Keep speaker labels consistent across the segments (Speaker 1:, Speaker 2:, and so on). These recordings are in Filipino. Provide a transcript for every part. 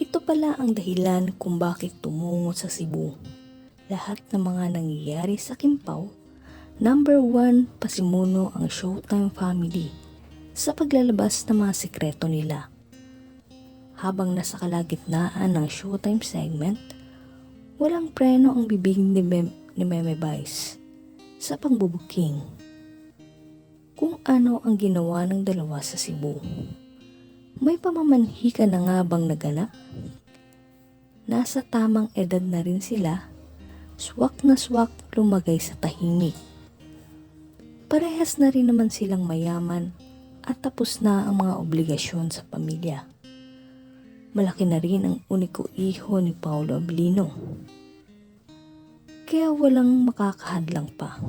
Speaker 1: Ito pala ang dahilan kung bakit tumungo sa Cebu. Lahat ng mga nangyayari sa Kimpaw, number one pasimuno ang Showtime family sa paglalabas ng mga sikreto nila. Habang nasa kalagitnaan ng Showtime segment, walang preno ang bibig ni, Mem- ni Meme Vice sa pangbubuking. Kung ano ang ginawa ng dalawa sa Cebu. May pamamanhika na nga bang naganap? Nasa tamang edad na rin sila, swak na swak lumagay sa tahimik. Parehas na rin naman silang mayaman at tapos na ang mga obligasyon sa pamilya. Malaki na rin ang uniko iho ni Paolo Abilino. Kaya walang makakahadlang pa.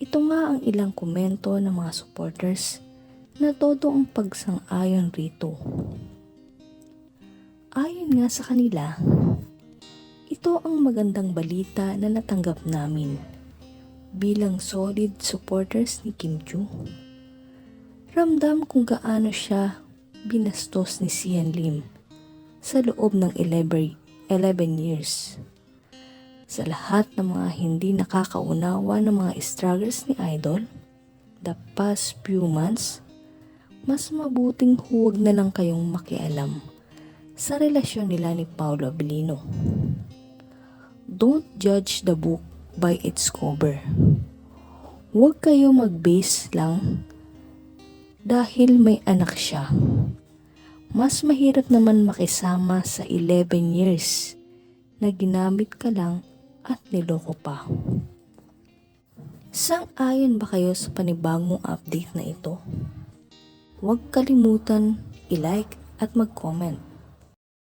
Speaker 1: Ito nga ang ilang komento ng mga supporters na todo ang pagsang-ayon rito. Ayon nga sa kanila, ito ang magandang balita na natanggap namin bilang solid supporters ni Kim Chu. Ramdam kung gaano siya binastos ni Sian Lim sa loob ng 11, 11 years. Sa lahat ng mga hindi nakakaunawa ng mga struggles ni Idol, the past few months, mas mabuting huwag na lang kayong makialam sa relasyon nila ni Paolo Abilino. Don't judge the book by its cover. Huwag kayo mag-base lang dahil may anak siya. Mas mahirap naman makisama sa 11 years na ginamit ka lang at niloko pa. Sang-ayon ba kayo sa panibagong update na ito? Huwag kalimutan i-like at mag-comment.